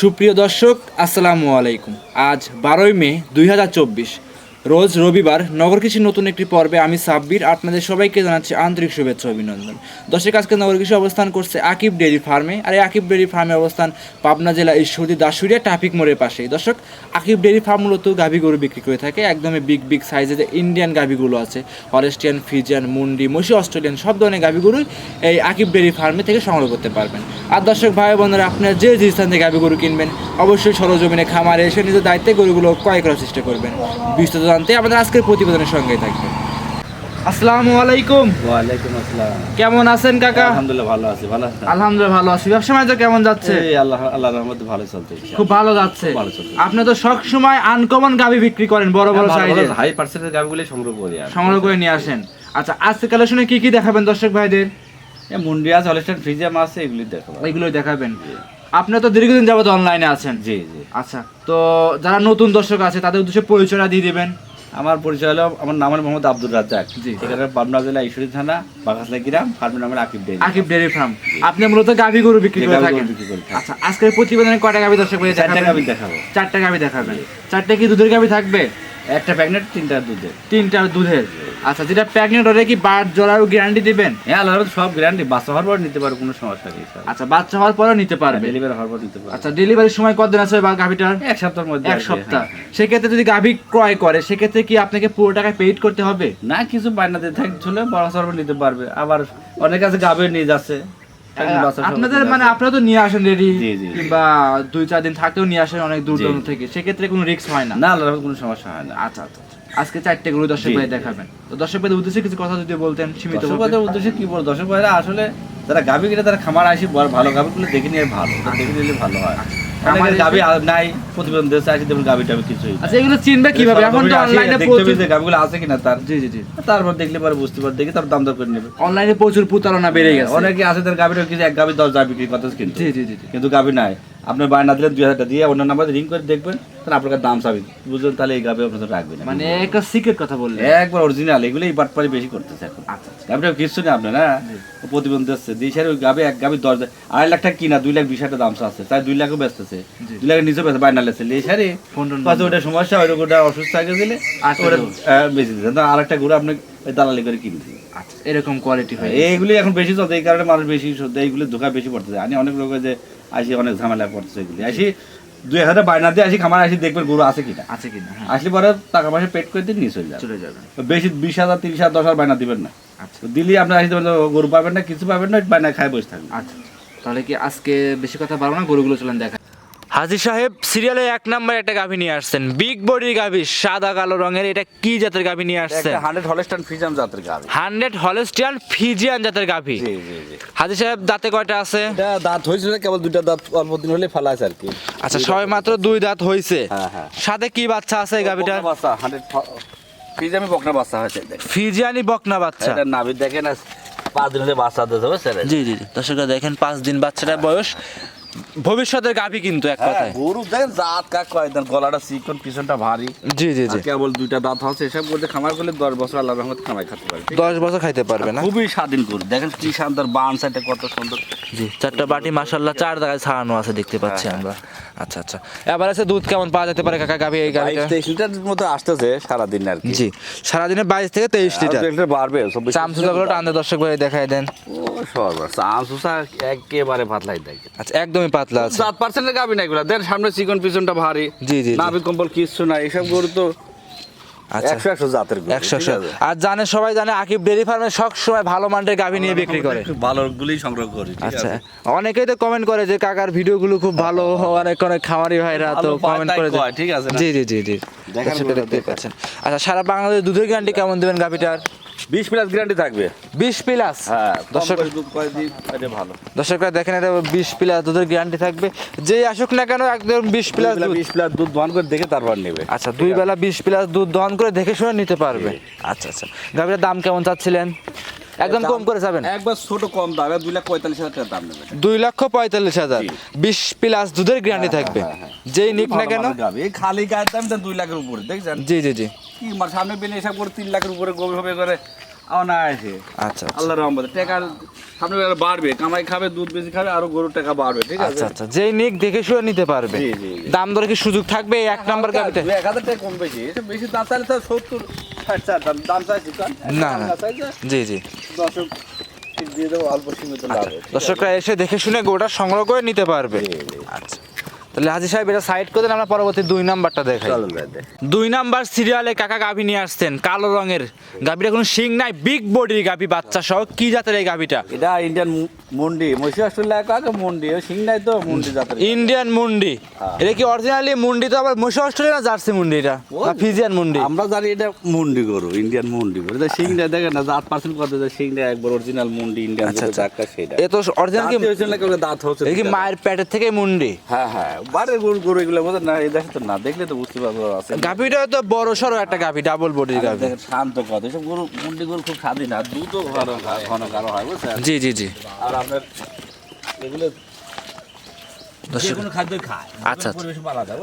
সুপ্রিয় দর্শক আসসালামু আলাইকুম। আজ বারোই মে দুই হাজার চব্বিশ। রোজ রবিবার নগর কৃষি নতুন একটি পর্বে আমি সাব্বির, আপনাদের সবাইকে জানাচ্ছি আন্তরিক শুভেচ্ছা অভিনন্দন। দর্শক, আজকে নগর কৃষি অবস্থান করছে আকিব ডেয়ারি ফার্মে, আর এই আকিব ডেয়ারি ফার্মে অবস্থান পাবনা জেলা ঈশ্বরদী দাসুরিয়া ট্রাফিক মোড়ের পাশেই। দর্শক, আকিব ডেয়ারি ফার্ম মূলত গাভী গরু বিক্রি করে থাকে, একদমই বিগ বিগ সাইজের ইন্ডিয়ান গাভীগুলো আছে। হরেস্টিয়ান ফিজিয়ান, মুন্ডি মসি অস্ট্রেলিয়ান, সব ধরনের গাভীগুলোই এই আকিব ডেয়ারি ফার্মে থেকে সংগ্রহ করতে পারবেন। আর দর্শক, ভাই বোনেরা, আপনারা যে যে স্থান থেকে গাভী গরু কিনবেন, অবশ্যই সরজমিনে খামারে এসে নিজের দায়িত্বে গরুগুলো ক্রয় করার চেষ্টা করবেন। বিস্তারিত জানতে আমাদের আজকের প্রতিবেদনের সঙ্গেই থাকবেন। আসসালামু আলাইকুম। ওয়ালাইকুম আসসালাম। কেমন আছেন কাকা? আলহামদুলিল্লাহ ভালো আছি ভালো আছেন? আলহামদুলিল্লাহ ভালো আছি। ব্যবসা বাণিজ্য কেমন যাচ্ছে? এই আল্লাহ আল্লাহর রহমতে ভালো চলতেছে খুব ভালো যাচ্ছে। ভালো চলছে। আপনি তো সব সময় আনকমন গাভী বিক্রি করেন বড় বড় সাইজের হাই পার্সেন্টের গাভিগুলি সংগ্রহ করি সংগ্রহ করে নিয়ে আসেন। আচ্ছা আজকে কালেকশনে কি কি দেখাবেন দর্শক ভাইদের? মুন্ডিয়াস হলস্টাইন ফ্রিজিয়াম আছে এগুলি দেখো ওইগুলোই দেখাবেন। আপনি তো দীর্ঘদিন যাবত অনলাইনে আছেন। জি জি। আচ্ছা তো যারা নতুন দর্শক আছে তাদের উদ্দেশ্যে পরিচয়টা দিয়ে দিবেন। আমার পরিচয় হলো আমার নাম হলো মোহাম্মদ আব্দুল রাজ্জাক। এখানে পাবনা জেলা ঈশ্বরী থানা বাঘাসলা গ্রাম ফার্মের নাম Akib dairy Akib dairy farm. আপনি মূলত গাভী গরু বিক্রি করে থাকেন। আচ্ছা আজকের প্রতিবেদনে কয়টা গাভী দর্শক ভাই চারটা গাভী গাভি দেখাবো। চারটা গাভী দেখাবেন। চারটা কি দুধের গাভী থাকবে? একটা প্যাকেট তিনটা দুধের। তিনটা দুধের। আচ্ছা যেটা ওটা কি বাট গ্যারান্টি দিবেন? হ্যাঁ আল্লাহর সব গ্যারান্টি বাচ্চা হওয়ার পর নিতে কোনো সমস্যা নেই আচ্ছা বাচ্চা হওয়ার পরেও নিতে পারবে? ডেলিভারি হওয়ার পর নিতে পারো আচ্ছা ডেলিভারির সময় কতদিন আছে বা গাভীটার? এক সপ্তাহের মধ্যে এক সপ্তাহ। হ্যাঁ। সেক্ষেত্রে যদি গাভী ক্রয় করে সেক্ষেত্রে কি আপনাকে পুরো টাকা পেইড করতে হবে? না কিছু বায়না দিয়ে থাক ঝুলে বড় সর্ব নিতে পারবে। আবার অনেক আছে নিয়ে যাচ্ছে। বাচ্চা সহ আপনাদের মানে আপনারা তো নিয়ে আসেন রেডি। কিংবা দুই চার দিন থাকতেও নিয়ে আসেন অনেক দূর। দূরান্ত থেকে সেক্ষেত্রে কোনো রিস্ক হয় না। না আল্লাহর কোনো সমস্যা হয় না। আচ্ছা আচ্ছা আচ্ছা। আজকে চারটে গরু দর্শক ভাই দেখাবেন। তো দর্শক ভাইদের উদ্দেশ্যে কিছু কথা যদি বলতেন সীমিত দর্শক উদ্দেশ্যে কি বল দর্শক ভাইরা আসলে যারা গাভি কিনে তারা খামার আসি বড় ভালো গাভিগুলো দেখে নিয়ে ভালো। দেখে নিলে ভালো হয়। গাভি আর নাই প্রতিবেদন দেশে আসি দেখুন গাবি কিছুই নাই। আচ্ছা এগুলো চিনবে কীভাবে? এখন তো অনলাইনে প্রচুর যে গাভিগুলো আছে কিনা তার? জি জি জি। তারপর দেখলে পরে বুঝতে পারবে দেখি তার দাম দর করে নেবে। অনলাইনে প্রচুর প্রতারণা বেড়ে গেছে। অনেকে আছে তার গাবিটা কিছু এক গাবি দশ গাবি বিক্রি করতে কিন্তু। জি জি জি জি। কিন্তু গাবি নাই। আপনার বায়না দিলেন দুই হাজার টাকা দিয়ে অন্য নাম্বার রিং করে দেখবেন তাহলে আপনার দাম চাবি বুঝলেন? তাহলে এই গাভি আপনাদের রাখবেন মানে একটা সিক্রেট কথা বললেন। একবার অরিজিনাল এগুলোই বাটপারি বেশি করতেছে এখন। আচ্ছা গাভিটা কিছু নেই আপনার হ্যাঁ? প্রতিবন্ধ দিচ্ছে দেশের ওই গাভি এক গাভি দশ আড়াই লাখ টাকা কিনা দুই লাখ বিশ হাজার দাম আছে। তাই দুই লাখও বেচতেছে। দুই লাখের নিচে বেচে বাইনা লেছে। টোন পাশে ওটা সমস্যা ওই ওটা অসুস্থ গেলে আচ্ছা, ওটা তো। আহ, বেশি দিচ্ছে আর একটা গরু আপনি দালালি করে আচ্ছা এরকম কোয়ালিটি হয় এইগুলি এখন বেশি চলছে এই কারণে মানুষ বেশি এইগুলি ধোকা বেশি পড়তেছে। আমি অনেক লোক যে আসি অনেক ঝামেলা পড়তেছে এগুলি। আসি দুই হাজার বাইনা দিয়ে আসি খামার আসি দেখবেন গরু আছে কিনা। আছে কিনা হ্যাঁ। আসলে পরে টাকা পয়সা পেট করে দিয়ে নিয়ে চলে যাবে। চলে যাবে। বেশি বিশ হাজার তিরিশ হাজার দশ হাজার বায়না দিবেন না। আচ্ছা। তো দিল্লি আপনার আসতে পারলে গরু পাবেন না কিছু পাবেন না বায়না খায় বসে থাকবেন আচ্ছা তাহলে কি আজকে বেশি কথা পারব না? গরুগুলো চলেন দেখা হাজি সাহেব সিরিয়ালে এক নাম্বার একটা গাভী নিয়ে আসছেন। বিগ বডির গাভী সাদা কালো রঙের এটা কি জাতের গাভী নিয়ে আসছেন? হান্ড্রেড হলস্টান ফ্রিজাম জাতের গাড়ি হান্ড্রেড হলস্টিয়ান ফিজিয়ান জাতের গাভী। জি জি জি। হাজি সাহেব দাঁতে কয়টা আছে? দাঁত হয়েছিল কেবল দুইটা দাঁত অল্প দিন হলে ফেলা আছে আর কি। আচ্ছা সবে মাত্র দুই দাঁত হয়েছে। হ্যাঁ, হ্যাঁ। সাথে কি বাচ্চা আছে এই গাভীটার? বকনা বাচ্চা হান্ড্রেড ফ্রিজামে বকনা বাচ্চা হয়েছে। ফিজিয়ানি বকনা বাচ্চা। এটা নাভি দেখেন পাঁচ দিন হলে বাচ্চা দিতে হবে জি জি। দর্শকরা দেখেন পাঁচ দিন বাচ্চাটার বয়স। ভবিষ্যতের গাভী কিন্তু এক কথায়। গরু দেখেন জাত কাক কয় দেন গলাটা চিকন পিছনটা ভারী। জি জি জি। কেবল দুইটা দাঁত আছে এসব করতে খামার করলে দশ বছর আল্লাহ রহমত খামাই খেতে পারবে দশ বছর খাইতে পারবে না? খুবই স্বাধীন গরু। দেখেন কি সুন্দর বান সাইডে কত সুন্দর। জি চারটা বাটি মাসাল্লাহ চার জায়গায় ছাড়ানো আছে দেখতে পাচ্ছি আমরা। আচ্ছা আচ্ছা। এবার আছে দুধ কেমন পাওয়া যেতে পারে কাকা গাভী এই গাভীটা তেইশ লিটার মতো আসতেছে সারাদিন আর কি। জি সারাদিনে বাইশ থেকে তেইশ লিটার। লিটার বাড়বে চামচুচাগুলো টানতে দর্শক ভাই দেখাই দেন। চামচুচা একেবারে পাতলাই দেখে। আচ্ছা একদমই পাতলা আছে। সাত পার্সেন্টের গাবি না এগুলো। দেন সামনে চিকন পিছনটা ভারী। জি, জি। নাভি কম্বল কিচ্ছু না এসব গরু তো একশো একশো জাতের গরু একশো আর জানে সবাই জানে আকিব ডেরি ফার্মে সব সময় ভালো মানের গাভী নিয়ে বিক্রি করে। ভালো গুলি সংগ্রহ করে আচ্ছা। অনেকেই তো কমেন্ট করে যে কাকার ভিডিওগুলো খুব ভালো অনেক অনেক খামারি ভাইরা তো কমেন্ট করে ঠিক আছে জি জি জি জি। আচ্ছা সারা বাংলাদেশ দুধের গ্যারান্টি কেমন দেবেন গাভিটার? বিশ প্লাস গ্যারান্টি থাকবে। বিশ প্লাস? হ্যাঁ দর্শক ভালো। দর্শকরা দেখেন এটা বিশ প্লাস দুধের গ্যারান্টি থাকবে। যেই আসুক না কেন একদম বিশ প্লাস দুধ। বিশ প্লাস দুধ দহন করে দেখে তারপর নেবে। আচ্ছা দুই বেলা বিশ প্লাস দুধ দহন করে দেখে শুনে নিতে পারবে। আচ্ছা আচ্ছা। গাভীর দাম কেমন চাচ্ছিলেন? একদম কম করে যাবেন। একবার ছোট কম দামে দুই লাখ পঁয়তাল্লিশ হাজার টাকা দাম নেবে দুই লক্ষ পঁয়তাল্লিশ হাজার। বিশ প্লাস দুধের গ্যারান্টি থাকবে। হ্যাঁ, হ্যাঁ। যেই নিক না কেন। খালি গায়ের দাম তো দুই লাখের উপরে দেখছেন? জি জি জি। কি সামনে পেলে এসব করে তিন লাখের উপরে গভীর হবে করে আছে আচ্ছা আচ্ছা। আল্লাহ রহমতে। টাকার সামনে বেলা বাড়বে কামাই খাবে দুধ বেশি খাবে আরও গরুর টাকা বাড়বে ঠিক আছে? আচ্ছা আচ্ছা। যেই নিক দেখে শুয়ে নিতে পারবে। দাম দরে কি সুযোগ থাকবে? এক নাম্বার গাবিতে। দু এক হাজার টাকা কম বেশি। বেশি দাম চাইলে তো সত্তর তো না, না। জি জি। আচ্ছা দর্শকরা এসে দেখে শুনে গোটা সংগ্রহ করে নিতে পারবে। আচ্ছা। তাহলে হাজি সাহেব এটা সাইড করে দেন আমরা পরবর্তী দুই নাম্বারটা দেখাই। দুই নাম্বার সিরিয়ালে কাকা গাভি নিয়ে আসছেন কালো রঙের। গাভিটা কোনো শিং নাই বিগ বডির গাভি বাচ্চা সহ। কি জাতের এই গাভিটা? এটা ইন্ডিয়ান মন্ডি মহিষী অস্ট্রেলিয়া আগে মন্ডি। ও সিং নাই তো মন্ডি জাতের ইন্ডিয়ান মুন্ডি। হ্যাঁ। এটা কি অরিজিনালি মুন্ডি তো আবার মশা অস্ট্রেলিয়া জার্সি মুন্ডি এটা? ফিজিয়ান মুন্ডি? আমরা জানি এটা মুন্ডি গরু ইন্ডিয়ান মুন্ডি গরু। এটা সিংটা দেখেন না জাত পার্সেন্ট কত যে সিংটা একবার অরিজিনাল মুন্ডি ইন্ডিয়ান আচ্ছা, আচ্ছা। সেটা এ তো অরিজিনাল কি দাঁত হচ্ছে এটা কি মায়ের পেটের থেকে মুন্ডি? হ্যাঁ হ্যাঁ বারে গরু গরু এগুলো বোঝেন না এই দেখে তো না দেখলে তো বুঝতে পারব আছে। গাভিটা তো বড় সড়ো একটা গাভি ডাবল বডির আর গাভি। দেখেন শান্ত কত এসব গরু মুন্ডি গরু খুব স্বাধীন আর দুধও ঘন ঘন হয় বুঝছেন? জি জি জি। আর আপনার এগুলো যে দর্শক- কোনো খাদ্য খায় আচ্ছা, আচ্ছা।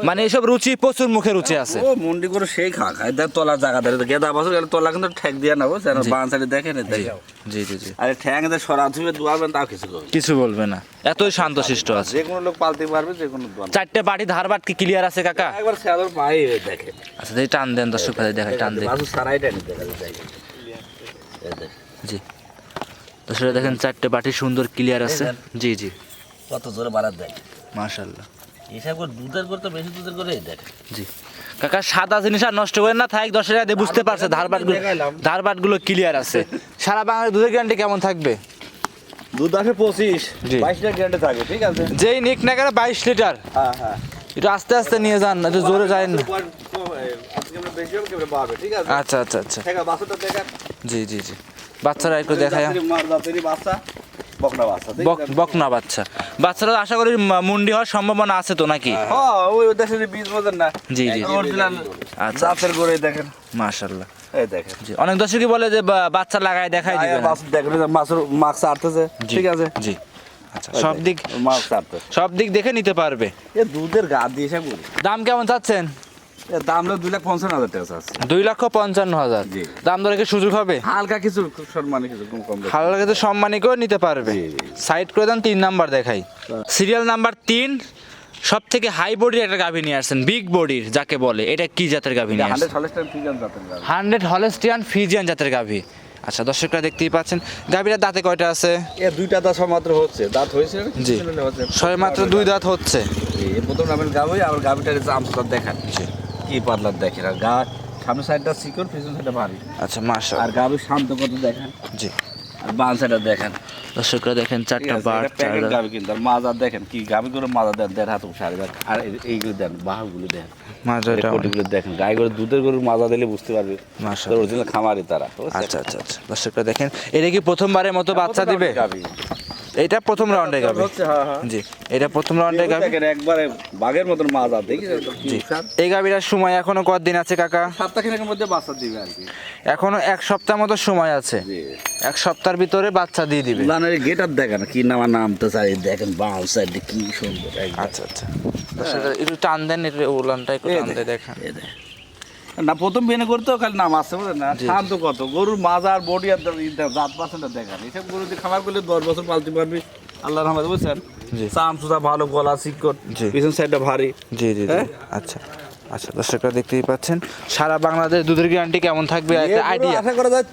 মানে এসব রুচি প্রচুর মুখে রুচি আছে। ও মুন্ডি করে সেই খা খায়। দেখ তলা জায়গা ধরে গেদা বছর গেলে তলা কিন্তু ঠেক দিয়ে না বুঝছেন বাঁ সাইডে দেখেন এই জি জি জি। আরে ঠ্যাং এদের সরা ধুয়ে দুয়াবেন তাও কিছু করবে কিছু বলবে না। এতই শান্তশিষ্ট আছে। যে কোনো লোক পালতে পারবে যে কোনো চারটে বাটি ধার বাট কি ক্লিয়ার আছে কাকা? একবার পায়ে দেখে। আচ্ছা এই টান দেন দর্শক ভাই দেখাই টান দেন। বাসু সারাই টানি দেখা দেখ, জি। দর্শক দেখেন চারটে বাটি সুন্দর ক্লিয়ার আছে। জি জি। কত জোরে বাড়ার দেখ মাশাল্লাহ হিসাব করে দুধের করতে বেশি দুধের করে দেখ জি। কাকা সাদা জিনিস আর নষ্ট করে না থাক দশ হাজার দিয়ে বুঝতে পারছে ধারবাটগুলো দেখাইলাম। ক্লিয়ার আছে। সারা বাংলার দুধের গ্যারান্টি কেমন থাকবে? দুধ আসে পঁচিশ। বাইশ লিটার গ্যারান্টি থাকে ঠিক আছে? যেই নিক না কেন বাইশ লিটার। হ্যাঁ হ্যাঁ। একটু আস্তে আস্তে নিয়ে যান একটু জোরে যায় না আচ্ছা আচ্ছা আচ্ছা। দেখা জি জি জি। বাচ্চারা একটু দেখায়। বাচ্চা। বকনা বাচ্চা বাচ্চারা আশা করি মুন্ডি হওয়ার সম্ভাবনা আছে তো নাকি? হ্যাঁ ওই দেশের বীজ বোঝেন না? জি, জি। আচ্ছা। গড়ে দেখেন। মাশাল্লাহ এই দেখেন। জি অনেক দর্শকই বলে যে বাচ্চা লাগায় দেখাই দিবে মাছ দেখেন মাছের মাছ আটতেছে ঠিক আছে? জি। আচ্ছা সব দিক মাছ সব দিক দেখে নিতে পারবে। এ দুধের গা দিয়ে দাম কেমন চাচ্ছেন? দাম হলো দুই লাখ পঞ্চান্ন হাজার টাকা আছে দুই লক্ষ পঞ্চান্ন হাজার। দাম দরে কি সুযোগ হবে? হালকা কিছু সম্মানে কিছু কম কম বেশি। ভালো লাগে তো করে নিতে পারবে। সাইড করে দেন তিন নাম্বার দেখাই। সিরিয়াল নাম্বার তিন সব থেকে হাই বডির একটা গাভী নিয়ে আসছেন বিগ বডির যাকে বলে। এটা কি জাতের গাভী নিয়ে হান্ড্রেড হলেস্টিয়ান ফিজিয়ান জাতের গাভী। আচ্ছা দর্শকরা দেখতেই পাচ্ছেন গাভীটার দাঁতে কয়টা আছে? এ দুইটা দাঁত মাত্র হচ্ছে। দাঁত হয়েছে? জি। ছয় মাত্র দুই দাঁত হচ্ছে। এই প্রথম নামের আবার গাবিটার জামসটা দেখান। কি পাতলার দেখেন আর গা সামনের সাইডটা চিকন পিছন সাইডটা ভারী। আচ্ছা মাশা আর গাবি শান্ত কত দেখেন। জি। আর বাম সাইডটা দেখেন। দর্শকরা দেখেন চারটা বার প্যাকেট গাবি কিন্তু আর মাজা দেখেন কি গাবি করে মাজা দেন দেড় হাত সাড়ে দেন। আর এই- এইগুলো দেন বাহুগুলো দেন। মাজাটা কোটিগুলো দেখেন গাই করে দুধের গরুর মাজা দিলে বুঝতে পারবে। মাশা অরিজিনাল খামারি তারা আচ্ছা আচ্ছা আচ্ছা। দর্শকরা দেখেন এটা কি প্রথমবারের মতো বাচ্চা দিবে? গাবি। এটা প্রথম রাউন্ডে গাবে। হ্যাঁ হ্যাঁ। জি এটা প্রথম রাউন্ডে গাবে। দেখেন একবারে বাঘের মতন মাজা দেখি জি। এই গাবিটার সময় এখনও কতদিন আছে কাকা? সপ্তাহখানেকের মধ্যে বাচ্চা দিবে আর কি। এখনও এক সপ্তাহ মতো সময় আছে। জি। এক সপ্তাহের ভিতরে বাচ্চা দিয়ে দিবে। উলানের গেটার দেখেন কি নামা নাম তো চাই দেখেন বাম সাইডে কি সুন্দর আচ্ছা আচ্ছা। একটু টান দেন একটু উলানটা একটু টান দিয়ে দেখান। এই দেখ। না প্রথম বিয়ে করতেও খালি নাম আসছে বুঝলেন না। শান্ত কত? গরুর মাজার বডি আর জাত পার্সেন্টটা দেখান এসব গরু দিয়ে খামার করলে দশ বছর পালতে পারবি। আল্লাহ রহমত বুঝছেন। চাম সুতা ভালো গলা চিকট জি। পিছন সাইডটা ভারী। জি জি হ্যাঁ? আচ্ছা। আচ্ছা দর্শকরা দেখতেই পাচ্ছেন সারা বাংলাদেশ দুধের গ্যারান্টি কেমন থাকবে? আইডিয়া আশা করা যায়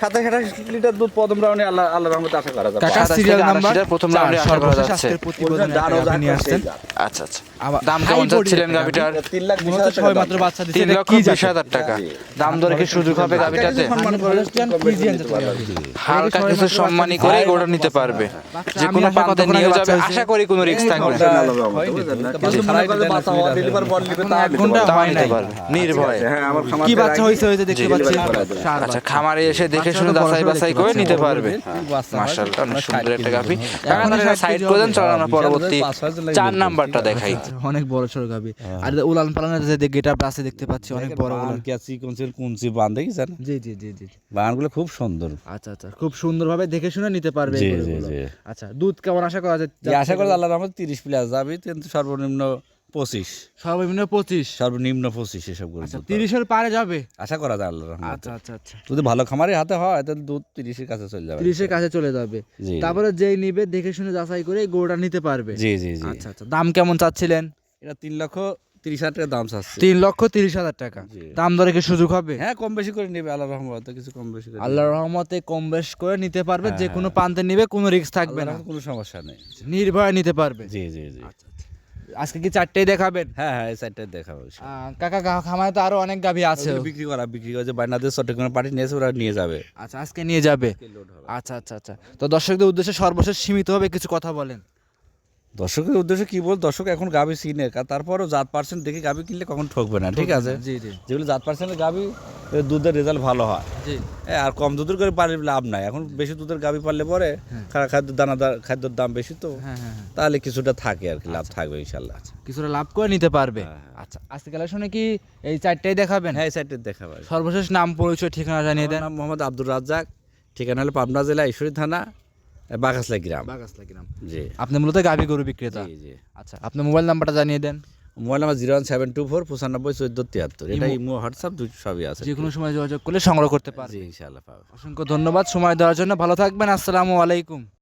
সাতাশ আঠাশ লিটার দুধ প্রথম রাউন্ডে আল্লাহ আল্লাহ রহমত আশা করা যায় কাকা সিরিয়াল নাম্বার প্রথম রাউন্ডে আশা করা যাচ্ছে। আজকের প্রতিবেদনে একটা দাঁড়াও, গাভী নিয়ে দাঁড়াও, আসছেন আচ্ছা আচ্ছা। দাম কেমন চাচ্ছিলেন একটা গাভিটার? লাখ বিশ মূলত হাজার মাত্র বাচ্চা দিচ্ছে তিন লক্ষ কি বিশ জাতের? হাজার টাকা। দাম দরে কি সুযোগ হবে গাভিটাতে। করে কম বেশি ফ্রিজিয়ান নিতে পারবে। হালকা কিছু সম্মানী করে দিচ্ছে। নিতে পারবে। যে কোনো আসলে নিয়ে যাবে আশা করি কোনো রিস্ক থাকবে না। হয় নির্ভয় হ্যাঁ আমার খামার কি বাচ্চা হয়েছে দেখতে পাচ্ছি আচ্ছা খামারে এসে দেখে শুনে বাচ্চাগুলো যাচাই বড় বাছাই করে নিতে পারবে। বড় খুব মাশাআল্লাহ অনেক সুন্দর একটা গাভি। সাইড করে দেন হবে। চলেন আমরা পরবর্তী চার নাম্বারটা দেখাই। অনেক বড় সড় গাবি আর উলান পালানের যে গেটআপ আছে দেখতে পাচ্ছি অনেক বড় ক্যাচি কুঞ্চি বান দেখেছেন? জি জি জি জি বানগুলো খুব সুন্দর। আচ্ছা আচ্ছা খুব সুন্দরভাবে দেখে শুনে নিতে পারবে জি, জি, জি। আচ্ছা দুধ কেমন আশা করা যায়? আশা করি আল্লাহর রহমতে তিরিশ প্লাস যাবে কিন্তু সর্বনিম্ন পঁচিশ। সর্বনিম্ন পঁচিশ। সর্বনিম্ন পঁচিশ এসব গরু আচ্ছা। তিরিশের পারে যাবে? আশা করা যায় আল্লাহ আচ্ছা আচ্ছা আচ্ছা। যদি ভালো হাতে হয় তাহলে দুধ তিরিশের কাছে চলে যাবে। তিরিশের কাছে চলে যাবে। তারপরে যেই নিবে দেখে শুনে যাচাই করে গরুটা নিতে পারবে। জি জি জি। আচ্ছা আচ্ছা দাম কেমন চাচ্ছিলেন? এটা তিন লক্ষ তিরিশ হাজার টাকা দাম চাচ্ছে। তিন লক্ষ তিরিশ হাজার টাকা। দাম দরে কি সুযোগ হবে? হ্যাঁ কম বেশি করে নেবে আল্লাহ রহমতে কিছু কম বেশি করে আল্লাহর রহমতে কম বেশ করে নিতে পারবে হ্যাঁ, যে কোনো প্রান্তে নিবে কোনো রিস্ক থাকবে না। কোনো সমস্যা নেই। নির্ভয়ে নিতে পারবে। জি জি জি। আজকে কি চারটেই দেখাবেন? হ্যাঁ হ্যাঁ চারটেই দেখাবো কাকা খামারে তো আরও অনেক গাভী আছে। বিক্রি করা বিক্রি করে যে বাইনাদের চট্টগ্রাম পার্টি নিয়েছে ওরা নিয়ে যাবে। আচ্ছা আজকে নিয়ে যাবে? আচ্ছা আচ্ছা আচ্ছা। তো দর্শকদের উদ্দেশ্যে সর্বশেষ সীমিতভাবে কিছু কথা বলেন। দর্শকের উদ্দেশ্যে কি বল দর্শক এখন গাবি চিনে তারপরও জাত পার্সেন্ট দেখে গাবি কিনলে কখন ঠকবে না ঠিক আছে? জি জি। যেগুলো জাত পার্সেন্টের গাবি দুধের রেজাল্ট ভালো হয়। জি। আর কম দুধের করে পারলে লাভ নাই। এখন বেশি দুধের গাবি পারলে পরে খা- খাদ্য দানাদার খাদ্যের দাম বেশি তো। হ্যাঁ হ্যাঁ হ্যাঁ। তাহলে কিছুটা থাকে আর কি লাভ থাকবে ইনশাল্লাহ। কিছুটা লাভ করে নিতে পারবে। হ্যাঁ, হ্যাঁ। আচ্ছা। আজকে কালেকশনে কি এই চারটাই দেখাবেন? হ্যাঁ এই সাইডে দেখাবে। সর্বশেষ নাম পরিচয় ঠিকানা জানিয়ে দেন। মোহাম্মদ আব্দুর রাজ্জাক। ঠিকানা হলো পাবনা জেলা ঈশ্বরী থানা বাগাসলা গ্রাম। বাগাসলা গ্রাম। জি। আপনি মূলত গাভী গরু বিক্রেতা? জি জি। আচ্ছা আপনি মোবাইল নাম্বারটা জানিয়ে দেন। Mobile number zero one seven two four পঁচানব্বই চোদ্দ তিয়াত্তর। এটা ইমো হোয়াটসঅ্যাপ দুটো সবই আছে। যে কোনো সময় যোগাযোগ করলে সংগ্রহ করতে পারবে। ইনশাআল্লাহ অসংখ্য ধন্যবাদ। সময় দেওয়ার জন্য ভালো থাকবেন। আসসালামু আলাইকুম।